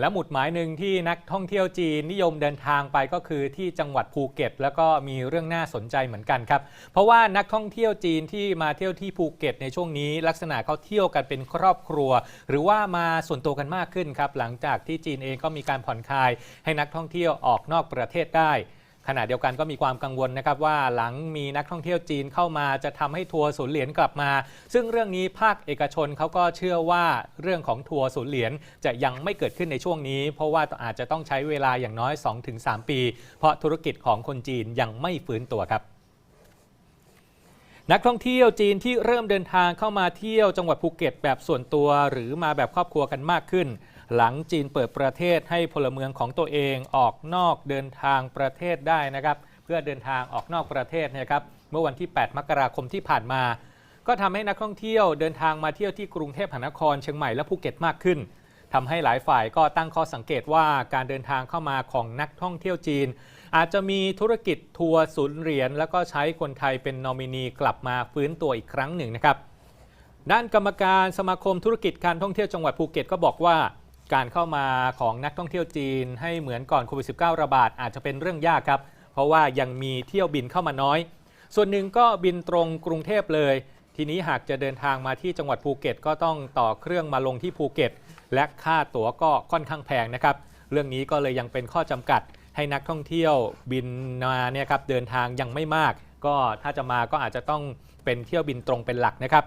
และหมุดหมายหนึ่งที่นักท่องเที่ยวจีนนิยมเดินทางไปก็คือที่จังหวัดภูเก็ต แล้วก็มีเรื่องน่าสนใจเหมือนกันครับ เพราะว่านักท่องเที่ยวจีนที่มาเที่ยวที่ภูเก็ต ในช่วงนี้ ลักษณะเขาเที่ยวกันเป็นครอบครัว หรือว่ามาส่วนตัวกันมากขึ้นครับหลังจากที่จีนเองก็มีการผ่อนคลาย ให้นักท่องเที่ยวออกนอกประเทศได้ ขณะเดียวกันก็มีความกังวลนะครับว่าหลังมีนักท่องเที่ยวจีนเข้ามาจะทำให้ทัวร์ศูนย์เหรียญกลับมา ซึ่งเรื่องนี้ภาคเอกชนเขาก็เชื่อว่าเรื่องของทัวร์ศูนย์เหรียญจะยังไม่เกิดขึ้นในช่วงนี้ เพราะว่าอาจจะต้องใช้เวลาอย่างน้อย 2-3 ปี เพราะธุรกิจของคนจีนยังไม่ฟื้นตัวครับนักท่องเที่ยวจีนที่เริ่มเดินทางเข้ามาเที่ยวจังหวัดภูเก็ตแบบส่วนตัว หรือมาแบบครอบครัวกันมากขึ้น หลังจีนเปิดประเทศให้พลเมืองของตัวเองออกนอกเดินทางประเทศได้นะครับ เพื่อเดินทางออกนอกประเทศนะครับเมื่อวันที่ 8 มกราคมที่ผ่านมา ก็ทำให้นักท่องเที่ยวเดินทางมาเที่ยวที่กรุงเทพมหานครเชียงใหม่และภูเก็ตมากขึ้นทำให้หลายฝ่ายก็ตั้งข้อสังเกตว่าการเดินทางเข้ามาของนักท่องเที่ยวจีน อาจจะมีธุรกิจทัวร์ศูนย์เหรียญแล้วก็ใช้คนไทยเป็นนอมินีกลับมาฟื้นตัวอีกครั้งหนึ่งนะครับด้านกรรมการสมาคมธุรกิจการท่องเที่ยวจังหวัดภูเก็ตก็บอกว่า การเข้ามาของนักท่องเที่ยวจีน ให้เหมือนก่อนโควิด -19 ระบาดอาจจะเป็นเรื่องยากครับ เพราะว่ายังมีเที่ยวบินเข้ามาน้อย ส่วนหนึ่งก็บินตรงกรุงเทพเลย ทีนี้หากจะเดินทางมาที่จังหวัดภูเก็ต ก็ต้องต่อเครื่องมาลงที่ภูเก็ต และค่าตั๋วก็ค่อนข้างแพงนะครับ เรื่องนี้ก็เลยยังเป็นข้อจำกัด ให้นักท่องเที่ยวบินมาเนี่ยครับเดินทางยังไม่มาก ก็ถ้าจะมาก็อาจจะต้องเป็นเที่ยวบินตรงเป็นหลักนะครับ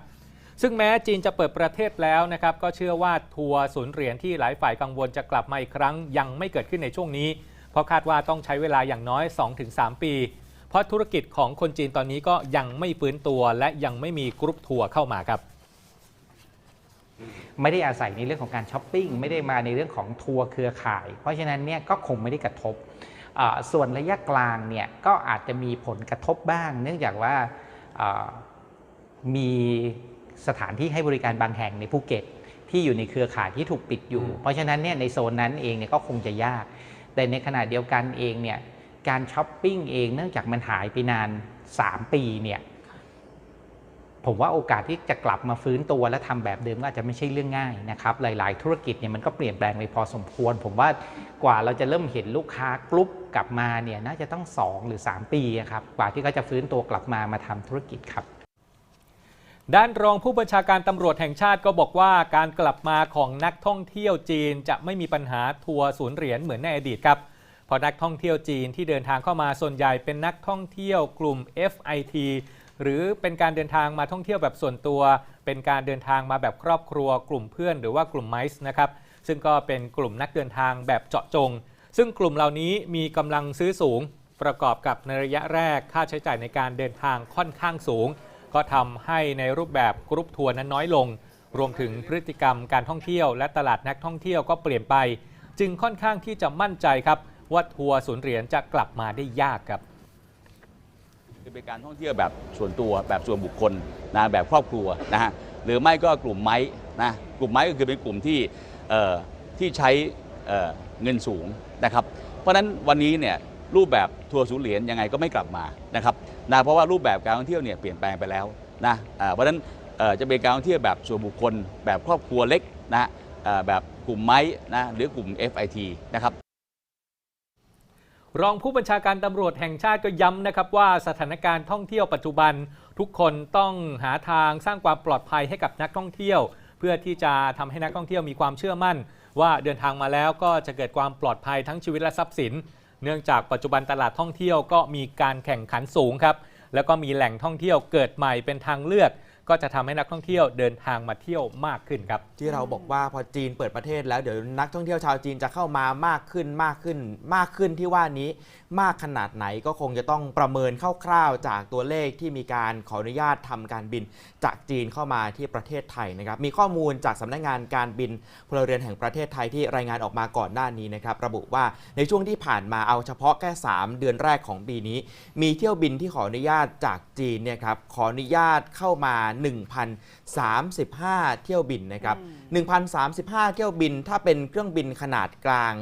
ซึ่งแม้จีนจะเปิดประเทศแล้วนะครับก็เชื่อว่าทัวร์ศูนย์เหรียญที่หลายฝ่ายกังวลจะกลับมาอีกครั้ง ยังไม่เกิดขึ้นในช่วงนี้ เพราะคาดว่าต้องใช้เวลาอย่างน้อย 2-3 ปี เพราะธุรกิจของคนจีนตอนนี้ก็ยังไม่ฟื้นตัว และยังไม่มีกรุ๊ปทัวร์เข้ามาครับไม่ได้อาศัยในเรื่องของการช้อปปิ้งไม่ได้มาในเรื่องของทัวร์เครือข่าย เพราะฉะนั้นเนี่ยก็คงไม่ได้กระทบ ส่วนระยะกลางเนี่ยก็อาจจะมีผลกระทบบ้าง เนื่องจากว่ามี สถานที่ให้บริการบางแห่งในภูเก็ต ที่อยู่ในเครือข่ายที่ถูกปิดอยู่ เพราะฉะนั้นเนี่ยในโซนนั้นเองเนี่ยก็คงจะยาก แต่ในขณะเดียวกันเองเนี่ยการช้อปปิ้งเองเนื่องจากมันหายไปนาน 3 ปีเนี่ยผมว่าโอกาสที่จะกลับมาฟื้นตัวและทำแบบเดิมก็อาจจะไม่ใช่เรื่องง่ายนะครับหลาย ๆ ธุรกิจเนี่ยมันก็เปลี่ยนแปลงไปพอสมควร ผมว่ากว่าเราจะเริ่มเห็นลูกค้ากรุ๊ปกลับมาเนี่ยน่าจะต้อง 2 หรือ 3 ปีอะครับกว่าที่เขาจะฟื้นตัวกลับมามาทำธุรกิจครับ ด้านรองผู้บัญชาการตำรวจแห่งชาติก็บอกว่าการกลับมาของนักท่องเที่ยวจีนจะไม่มีปัญหาทัวร์ศูนย์เหรียญเหมือนในอดีตครับเพราะนักท่องเที่ยวจีนที่เดินทางเข้ามาส่วนใหญ่เป็นนักท่องเที่ยวกลุ่ม FIT หรือเป็นการเดินทางมาท่องเที่ยวแบบส่วนตัว เป็นการเดินทางมาแบบครอบครัว กลุ่มเพื่อนหรือว่ากลุ่มไมซ์นะครับซึ่งก็เป็นกลุ่มนักเดินทางแบบเจาะจง ซึ่งกลุ่มเหล่านี้มีกำลังซื้อสูง ประกอบกับในระยะแรกค่าใช้จ่ายในการเดินทางค่อนข้างสูง ก็ทำให้ในรูปแบบกรุ๊ปทัวร์นั้นน้อยลง รวมถึงพฤติกรรมการท่องเที่ยว และตลาดนักท่องเที่ยวก็เปลี่ยนไป จึงค่อนข้างที่จะมั่นใจครับ ว่าทัวร์ศูนย์เหรียญจะกลับมาได้ยากครับคือเป็นการท่องเที่ยวแบบส่วนตัวแบบส่วนบุคคลนะแบบครอบครัวนะฮะหรือไม่ก็กลุ่มไม้นะกลุ่มไม้ก็คือเป็นกลุ่มที่เอ่อที่ใช้เอ่อเงินสูงนะครับ เพราะฉะนั้นวันนี้เนี่ยรูปแบบทัวร์ศูนย์เหรียญยังไงก็ไม่กลับมานะครับ นะเพราะว่ารูปแบบการท่องเที่ยวเนี่ยเปลี่ยนแปลงไปแล้วนะเพราะฉะนั้นจะเป็นการท่องเที่ยวแบบส่วนบุคคล แบบครอบครัวเล็กนะแบบกลุ่มไม้นะหรือกลุ่ม FIT นะครับรองผู้บัญชาการตำรวจแห่งชาติก็ย้ำนะครับว่าสถานการณ์ท่องเที่ยวปัจจุบัน ทุกคนต้องหาทางสร้างความปลอดภัยให้กับนักท่องเที่ยว เพื่อที่จะทำให้นักท่องเที่ยวมีความเชื่อมั่น ว่าเดินทางมาแล้วก็จะเกิดความปลอดภัยทั้งชีวิตและทรัพย์สิน เนื่องจากปัจจุบันตลาดท่องเที่ยวก็มีการแข่งขันสูงครับแล้วก็มีแหล่งท่องเที่ยวเกิดใหม่เป็นทางเลือก ก็จะทำให้นักท่องเที่ยวเดินทางมาเที่ยวมากขึ้นครับ ที่เราบอกว่าพอจีนเปิดประเทศแล้วเดี๋ยวนักท่องเที่ยวชาวจีนจะเข้ามามากขึ้นมากขึ้น มากขึ้นที่ว่านี้มากขนาดไหนก็คงจะต้องประเมินคร่าวๆจากตัวเลขที่มีการขออนุญาตทำการบินจากจีนเข้ามาที่ประเทศไทยนะครับมีข้อมูลจากสำนักงานการบินพลเรือนแห่งประเทศไทยที่รายงานออกมาก่อนหน้านี้นะครับระบุว่าในช่วงที่ผ่านมาเอาเฉพาะแค่ 3 เดือนแรกของปีนี้ มีเที่ยวบินที่ขออนุญาตจากจีนเนี่ยครับขออนุญาตเข้ามา1,035 เที่ยวบินนะครับ 1,035 เที่ยวบิน ถ้าเป็นเครื่องบินขนาดกลาง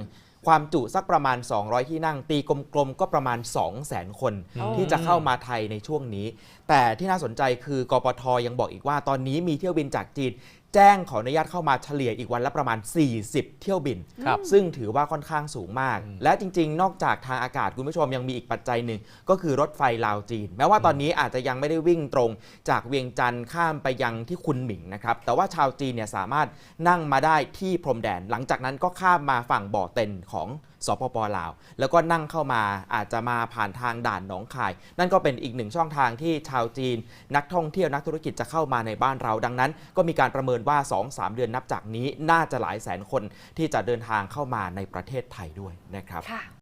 ความจุสักประมาณ 200 ที่นั่ง ตีกลมๆก็ประมาณ 200,000 คนอ๋อที่จะเข้ามาไทยในช่วงนี้ แต่ที่น่าสนใจคือกปทยังบอกอีกว่าตอนนี้มีเที่ยวบินจากจีน แจ้งขออนุญาตเข้ามาเฉลี่ยอีกวันละประมาณ 40 เที่ยวบิน ครับ ซึ่งถือว่าค่อนข้างสูงมากอืมและจริง ๆ นอกจากทางอากาศคุณผู้ชมยังมีอีกปัจจัยหนึ่ง ก็คือรถไฟลาวจีน แม้ว่าตอนนี้อาจจะยังไม่ได้วิ่งตรงจากเวียงจันทร์ข้ามไปยังที่คุนหมิงนะครับ แต่ว่าชาวจีนเนี่ยสามารถนั่งมาได้ที่พรมแดน หลังจากนั้นก็ข้ามมาฝั่งบ่อเต็นของ สปปลาว แล้วก็นั่งเข้ามาอาจจะมาผ่านทางด่านหนองคาย นั่นก็เป็นอีกหนึ่งช่องทางที่ชาวจีน นักท่องเที่ยวนักธุรกิจจะเข้ามาในบ้านเรา ดังนั้น ก็มีการประเมินว่า 2-3 เดือนนับจากนี้ น่าจะหลายแสนคนที่จะเดินทางเข้ามาในประเทศไทยด้วยนะครับ